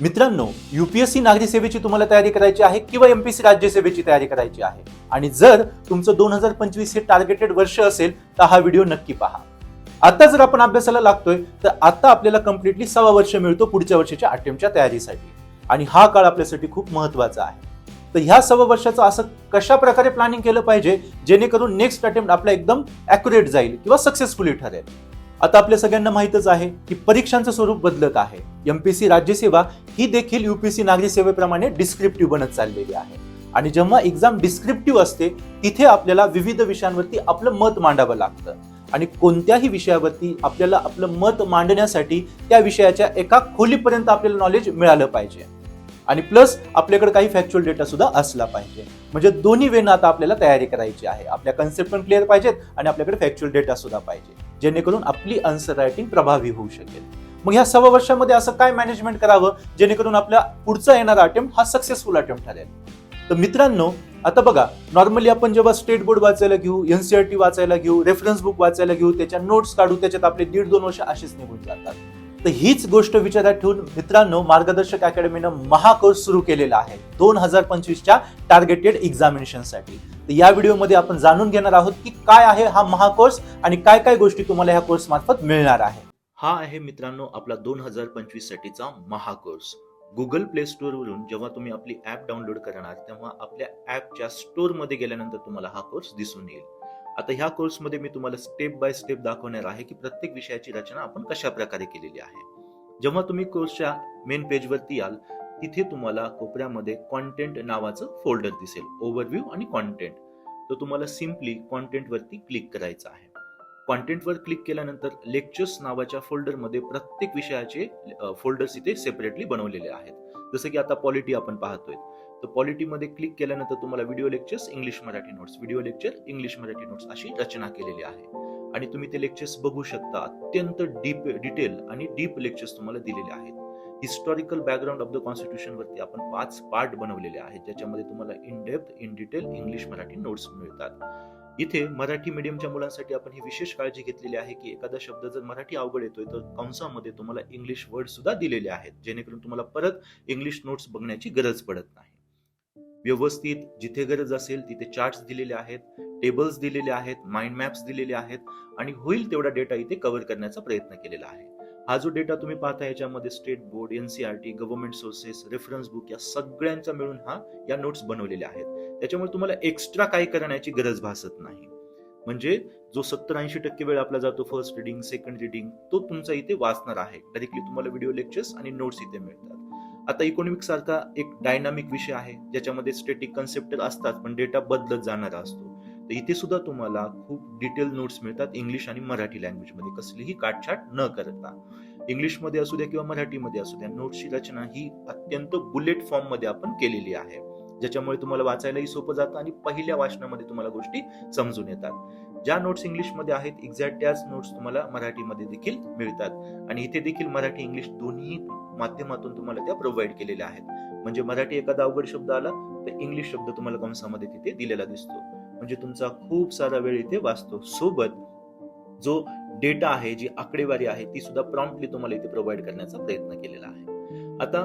मित्रांनो युपीएससी नागरी सेवेची तुम्हाला तयारी करायची आहे किंवा एमपीसी राज्यसेवेची तयारी करायची आहे? आणि जर तुमचं दोन हजार पंचवीस हे टार्गेटेड वर्ष असेल तर हा व्हिडिओ नक्की पहा. आता जर आपण अभ्यासाला लागतोय तर आता आपल्याला कम्प्लिटली सव्वा वर्ष मिळतो पुढच्या वर्षाच्या अटेम्पच्या तयारीसाठी. आणि हा काळ आपल्यासाठी खूप महत्त्वाचा आहे. तर ह्या सव्वा वर्षाचं असं कशा प्रकारे प्लॅनिंग केलं पाहिजे जेणेकरून नेक्स्ट अटेम्प्ट आपला एकदम ॲक्युरेट जाईल किंवा सक्सेसफुली ठरेल? आता आपल्या सगळ्यांना माहितच आहे की परीक्षांचं स्वरूप बदलत आहे. एमपीसी राज्यसेवा ही देखील युपीसी नागरी सेवेप्रमाणे डिस्क्रिप्टिव्ह बनत चाललेली आहे. आणि जेव्हा एक्झाम डिस्क्रिप्टिव्ह असते तिथे आपल्याला विविध विषयांवरती आपलं मत मांडावं लागतं. आणि कोणत्याही विषयावरती आपल्याला आपलं मत मांडण्यासाठी त्या विषयाच्या एका खोलीपर्यंत आपल्याला नॉलेज मिळालं पाहिजे. आणि प्लस आपल्याकडे काही फॅक्च्युअल डेटा सुद्धा असला पाहिजे. म्हणजे दोन्ही वेनं आता आपल्याला तयारी करायची आहे. आपल्या कन्सेप्ट पण क्लिअर पाहिजेत आणि आपल्याकडे फॅक्च्युअल डेटा सुद्धा पाहिजे. जेणेकरून आपली आन्सर रायटिंग प्रभावी होऊ शकेल. मग ह्या सव्वा वर्षामध्ये असं काय मॅनेजमेंट करावं? जेणेकरून आपला पुढचा येणारा अटेम्प्ट हा सक्सेसफुल अटेम्प्ट ठरेल. तर मित्रांनो आता बघा नॉर्मली आपण जेव्हा स्टेट बोर्ड वाचायला घेऊ एनसीआरटी वाचायला घेऊ रेफरन्स बुक वाचायला घेऊ त्याच्या नोट्स काढू त्याच्यात आपले दीड दोन वर्ष असेच निघून जातात. तर हीच गोष्ट विचारात ठेवून मित्रांनो मार्गदर्शक अकॅडमीनं महाकोर्स सुरू केलेला आहे. दोन हजार पंचवीसच्या टार्गेटेड एक्झामिनेशनसाठी तर या व्हिडिओमध्ये आपण जाणून घेणार आहोत की काय आहे हा महाकोर्स आणि काय काय गोष्टी तुम्हाला ह्या कोर्स मार्फत मिळणार आहे. हा आहे मित्रांनो आपला दोन हजार पंचवीस साठीचा महाकोर्स. गुगल प्ले स्टोअरवरून जेव्हा तुम्ही आपली ॲप डाउनलोड करणार तेव्हा आपल्या ॲपच्या स्टोअरमध्ये गेल्यानंतर तुम्हाला हा कोर्स दिसून येईल. आता ह्या कोर्समध्ये मी तुम्हाला स्टेप बाय स्टेप दाखवणार आहे की प्रत्येक विषयाची रचना आपण कशा प्रकारे केलेली आहे. जेव्हा तुम्ही कोर्सच्या मेन पेजवरती याल तिथे तुम्हाला कोपऱ्यामध्ये कॉन्टेंट नावाचं फोल्डर दिसेल. ओव्हरव्ह्यू आणि कॉन्टेंट तर तुम्हाला सिम्पली कॉन्टेंट वरती क्लिक करायचं आहे. कॉन्टेंटवर क्लिक केल्यानंतर लेक्चर्स नावाच्या फोल्डरमध्ये प्रत्येक विषयाचे फोल्डर्स इथे सेपरेटली बनवलेले आहेत. जसं की आता पॉलिटी आपण पाहतोय. तर पॉलिटीमध्ये क्लिक केल्यानंतर तुम्हाला video lectures English Marathi notes video lecture English Marathi notes अशी रचना केलेली आहे. आणि तुम्ही ते लेक्चर्स बघू शकता. अत्यंत डीप डिटेल आणि डीप लेक्चर्स तुम्हाला दिलेले आहेत. Historical background of the constitution वरती आपण पाच पार्ट बनवलेले आहेत ज्याच्यामध्ये तुम्हाला in depth in detail English Marathi notes मिळतात. इथे मराठी मीडियमच्या मुलांसाठी आपण ही विशेष काळजी घेतलेली आहे की एखादा शब्द जर मराठी अवघड येतोय तर कंसामध्ये तुम्हाला इंग्लिश वर्ड सुद्धा दिलेले आहेत जेणेकरून तुम्हाला परत इंग्लिश नोट्स बघण्याची गरज पडत नाही. व्यवस्थित जिथे गरज असेल तिथे चार्ट्स दिलेले आहेत टेबल्स दिलेले आहेत माइंड मॅप्स दिलेले आहेत आणि होईल तेवढा डेटा इथे कव्हर करण्याचा प्रयत्न केलेला आहे. हा जो डेटा तुम्ही पाहता याच्यामध्ये state board NCERT government sources reference book या सगळ्यांचा मिळून हा या नोट्स बनवलेल्या आहेत. त्याच्यामुळे तुम्हाला एक्स्ट्रा काही करण्याची गरज भासत नाही. म्हणजे जो सत्तर ऐंशी टक्के वेळ आपला जातो फर्स्ट रिडिंग सेकंड रिडिंग तो तुमचा इथे वाचणार आहे. डायरेक्टली तुम्हाला व्हिडिओ लेक्चर्स आणि नोट्स इथे मिळतात. आता इकॉनॉमिक सारखा एक डायनामिक विषय आहे ज्याच्यामध्ये स्टेटिक कन्सेप्ट असतात पण डेटा बदलत जाणारा असतो. तर इथे सुद्धा तुम्हाला खूप डिटेल नोट्स मिळतात इंग्लिश आणि मराठी लँग्वेजमध्ये कसलीही काटछाट न करता. इंग्लिशमध्ये असू द्या किंवा मराठीमध्ये असू द्या नोट्सची रचना ही अत्यंत बुलेट फॉर्ममध्ये आपण केलेली आहे. ज्याच्यामुळे तुम्हाला वाचायलाही सोपं जातं आणि पहिल्या वाचनामध्ये तुम्हाला गोष्टी समजून येतात. ज्या नोट्स इंग्लिशमध्ये आहेत एक्झॅक्ट त्याच नोट्स तुम्हाला मराठीमध्ये देखील मिळतात. आणि इथे देखील मराठी इंग्लिश दोन्ही माध्यमातून तुम्हाला त्या प्रोव्हाइड केलेल्या आहेत. म्हणजे मराठी एखादा अवघड शब्द आला तर इंग्लिश शब्द तुम्हाला कंसामध्ये तिथे दिलेला दिसतो. म्हणजे तुमचा खूप सारा वेळ इथे वाचतो. सोबत जो डेटा आहे जी आकडेवारी आहे ती सुद्धा प्रॉम्प्टली तुम्हाला इथे प्रोव्हाइड करण्याचा प्रयत्न केलेला आहे. आता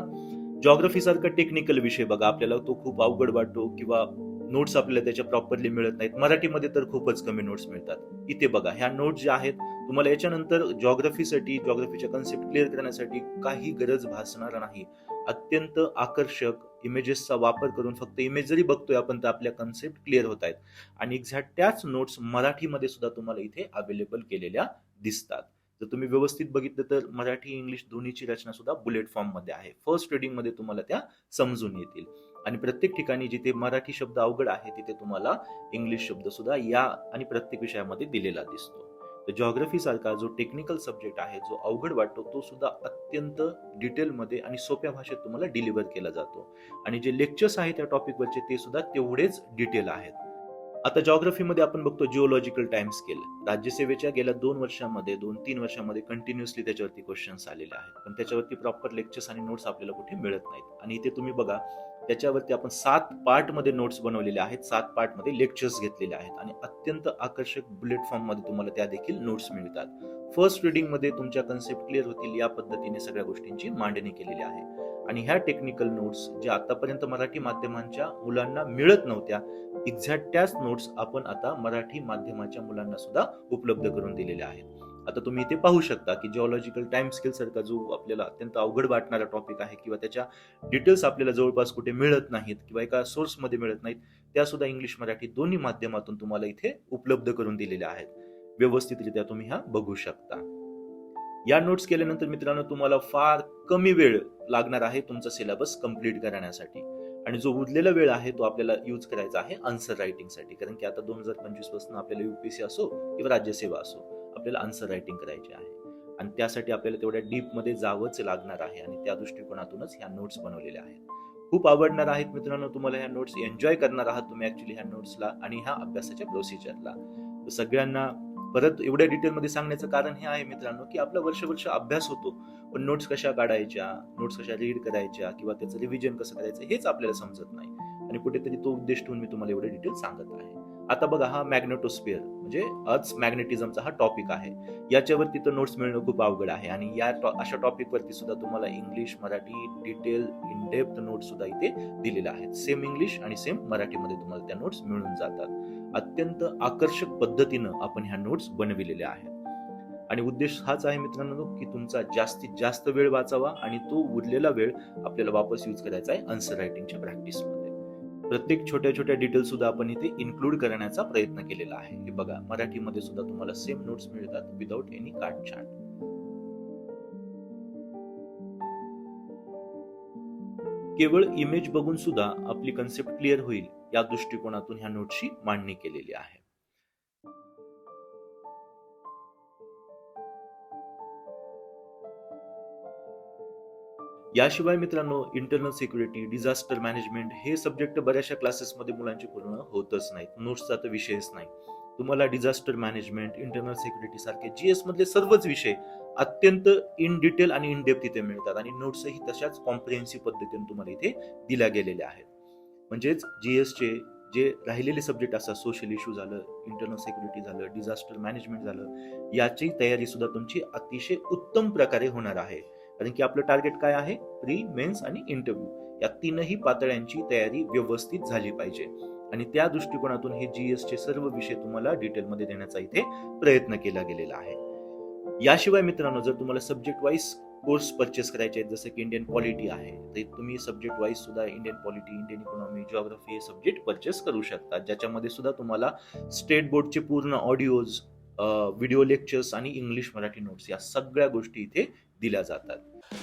जॉग्रफी सारखा टेक्निकल विषय बघा आपल्याला तो खूप अवघड वाटतो किंवा नोट्स आपल्याला त्याच्या प्रॉपरली मिळत नाहीत. मराठीमध्ये तर खूपच कमी नोट्स मिळतात. इथे बघा ह्या नोट्स ज्या आहेत तुम्हाला याच्यानंतर जॉग्रफीसाठी जॉग्रफीच्या कन्सेप्ट क्लिअर करण्यासाठी काही गरज भासणार नाही. अत्यंत आकर्षक इमेजेसचा वापर करून फक्त इमेज जरी बघतोय आपण तर आपल्या कन्सेप्ट क्लिअर होत आहेत. आणि एक्झॅक्ट त्याच नोट्स मराठीमध्ये सुद्धा तुम्हाला इथे अवेलेबल केलेल्या दिसतात. जर तुम्ही व्यवस्थित बघितलं तर मराठी इंग्लिश दोन्हीची रचना सुद्धा बुलेट फॉर्ममध्ये आहे. फर्स्ट रिडिंगमध्ये तुम्हाला त्या समजून येतील. आणि प्रत्येक ठिकाणी जिथे मराठी शब्द अवघड आहे तिथे तुम्हाला इंग्लिश शब्द सुद्धा या आणि प्रत्येक विषयामध्ये दिलेला दिसतो. तर जॉग्रफीसारखा जो टेक्निकल सब्जेक्ट आहे जो अवघड वाटतो तो सुद्धा अत्यंत डिटेलमध्ये आणि सोप्या भाषेत तुम्हाला डिलिव्हर केला जातो. आणि जे लेक्चर्स आहेत त्या टॉपिकवरचे ते सुद्धा तेवढेच डिटेल आहेत. आता जॉग्रफीमध्ये आपण बघतो जिओलॉजिकल टाइम स्केल राज्यसेवेच्या गेल्या दोन वर्षामध्ये दोन तीन वर्षामध्ये कंटिन्युअसली त्याच्यावरती क्वेश्चन्स आलेले आहेत. पण त्याच्यावरती प्रॉपर लेक्चर्स आणि नोट्स आपल्याला कुठे मिळत नाहीत. आणि इथे तुम्ही बघा त्याच्यावरती आपण सात पार्टमध्ये नोट्स बनवलेले आहेत. सात पार्टमध्ये लेक्चर्स घेतलेले आहेत. आणि अत्यंत आकर्षक बुलेट फॉर्ममध्ये तुम्हाला त्या देखील नोट्स मिळतात. फर्स्ट रिडिंगमध्ये तुमच्या कन्सेप्ट क्लिअर होतील या पद्धतीने सगळ्या गोष्टींची मांडणी केलेली आहे. आणि ह्या टेक्निकल नोट्स ज्या आतापर्यंत मराठी माध्यमांच्या मुलांना मिळत नव्हत्या एक्झॅक्ट त्याच नोट्स आपण आता मराठी माध्यमाच्या मुलांना सुद्धा उपलब्ध करून दिलेल्या आहेत. आता तुम्ही इथे पाहू शकता की जिओलॉजिकल टाइम स्केल सारखा जो आपल्याला अत्यंत अवघड वाटणारा टॉपिक आहे किंवा त्याच्या डिटेल्स आपल्याला जवळपास कुठे मिळत नाहीत किंवा एका सोर्समध्ये मिळत नाहीत त्या सुद्धा इंग्लिश मराठी दोन्ही माध्यमातून तुम्हाला इथे उपलब्ध करून दिलेल्या आहेत. व्यवस्थितरित्या तुम्ही ह्या बघू शकता. या नोट्स केल्यानंतर मित्रांनो तुम्हाला फार कमी वेळ लागणार आहे तुमचा सिलेबस कंप्लीट करण्यासाठी. आणि जो उरलेला वेळ आहे तो आपल्याला यूज करायचा आहे आन्सर रायटिंगसाठी कारण की आता दोन हजार पंचवीसपासून आपल्याला युपीएससी असो किंवा राज्यसेवा असो. आपल्याला आन्सर रायटिंग करायची आहे. आणि त्यासाठी आपल्याला तेवढ्या डीपमध्ये जावंच लागणार आहे आणि त्या दृष्टिकोनातूनच ह्या नोट्स बनवलेल्या आहेत. खूप आवडणार आहेत मित्रांनो तुम्हाला ह्या नोट्स एन्जॉय करणार आहात तुम्ही ऍक्च्युली ह्या नोट्सला आणि ह्या अभ्यासाच्या प्रोसिजरला सगळ्यांना परत एवढ्या डिटेलमध्ये सांगण्याचं कारण हे आहे मित्रांनो की आपला वर्ष वर्ष अभ्यास होतो. पण नोट्स कशा काढायच्या नोट्स कशा रीड करायच्या किंवा त्याचं रिव्हिजन कसं करायचं हेच आपल्याला समजत नाही. आणि कुठेतरी तो उद्देश ठेवून मी तुम्हाला एवढे डिटेल सांगत आहे. आता बघा हा मॅग्नेटोस्पियर म्हणजे अर्थ मॅग्नेटिझमचा हा टॉपिक आहे. याच्यावरती तर नोट्स मिळणं खूप अवघड आहे आणि या अशा टॉपिक वरती सुद्धा तुम्हाला English Marathi detail in depth notes सुद्धा इथे दिलेल्या आहेत. सेम इंग्लिश आणि सेम मराठीमध्ये तुम्हाला त्या नोट्स मिळून जातात. अत्यंत आकर्षक पद्धतीनं आपण ह्या नोट्स बनविलेल्या आहेत. आणि उद्देश हाच आहे मित्रांनो की तुमचा जास्तीत जास्त वेळ वाचावा आणि तो उरलेला वेळ आपल्याला वापस यूज करायचा आहे आन्सर रायटिंगच्या प्रॅक्टिसमध्ये प्रत्येक छोट्या छोट्या डिटेल सुद्धा आपण इथे इन्क्लूड करण्याचा प्रयत्न केलेला आहे. हे बघा मराठीमध्ये सुद्धा तुम्हाला सेम नोट्स मिळतात विदाउट एनी कार्ड चार्ट केवळ इमेज बघून सुद्धा आपली कन्सेप्ट क्लिअर होईल. या दृष्टिकोनातून ह्या नोट्सची मांडणी केलेली आहे. याशिवाय मित्रांनो इंटरनल सिक्युरिटी डिझास्टर मॅनेजमेंट हे सब्जेक्ट बऱ्याचशा क्लासेसमध्ये मुलांचे पूर्ण होतच नाहीत. नोट्सचा तर विषयच नाही. तुम्हाला डिझास्टर मॅनेजमेंट इंटरनल सिक्युरिटी सारखे जीएस मधले सर्वच विषय अत्यंत इन डिटेल आणि इन डेप्थ इथे मिळतात आणि नोट्सही तशाच कॉम्प्रिहेन्सिव्ह पद्धतीने तुम्हाला इथे दिल्या गेलेल्या आहेत. म्हणजेच जी एसचे जे राहिलेले सब्जेक्ट असतात सोशल इश्यू झालं इंटरनल सिक्युरिटी झालं डिझास्टर मॅनेजमेंट झालं याची तयारी सुद्धा तुमची अतिशय उत्तम प्रकारे होणार आहे. कारण की आपलं टार्गेट काय आहे? प्री मेन्स आणि इंटरव्ह्यू या तीनही पातळ्यांची तयारी व्यवस्थित झाली पाहिजे. आणि त्या दृष्टिकोनातून हे जीएस चे सर्व विषय तुम्हाला डिटेलमध्ये देण्याचा इथे प्रयत्न केला गेलेला आहे. याशिवाय मित्रांनो जर तुम्हाला सब्जेक्ट वाईज कोर्स परचेस करायचे आहेत जसं की इंडियन पॉलिटी आहे तर तुम्ही सब्जेक्ट वाईज सुद्धा Indian polity Indian economy geography हे सब्जेक्ट परचेस करू शकता. ज्याच्यामध्ये सुद्धा तुम्हाला स्टेट बोर्डचे पूर्ण ऑडिओज व्हिडिओ लेक्चर्स आणि इंग्लिश मराठी नोट्स या सगळ्या गोष्टी इथे दिल्या जातात.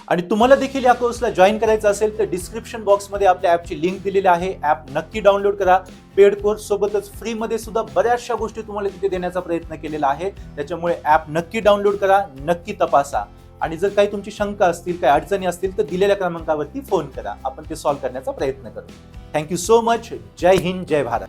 आणि तुम्हाला देखील या कोर्सला जॉईन करायचं असेल तर डिस्क्रिप्शन बॉक्समध्ये आपल्या ॲपची लिंक दिलेली आहे. ऍप नक्की डाउनलोड करा. पेड कोर्स सोबतच फ्रीमध्ये सुद्धा बऱ्याचशा गोष्टी तुम्हाला तिथे देण्याचा प्रयत्न केलेला आहे. त्याच्यामुळे ऍप नक्की डाउनलोड करा नक्की तपासा. आणि जर काही तुमची शंका असतील काही अडचणी असतील तर दिलेल्या क्रमांकावरती फोन करा. आपण ते सॉल्व्ह करण्याचा प्रयत्न करू. Thank you so much Jai Hind Jai Bharat.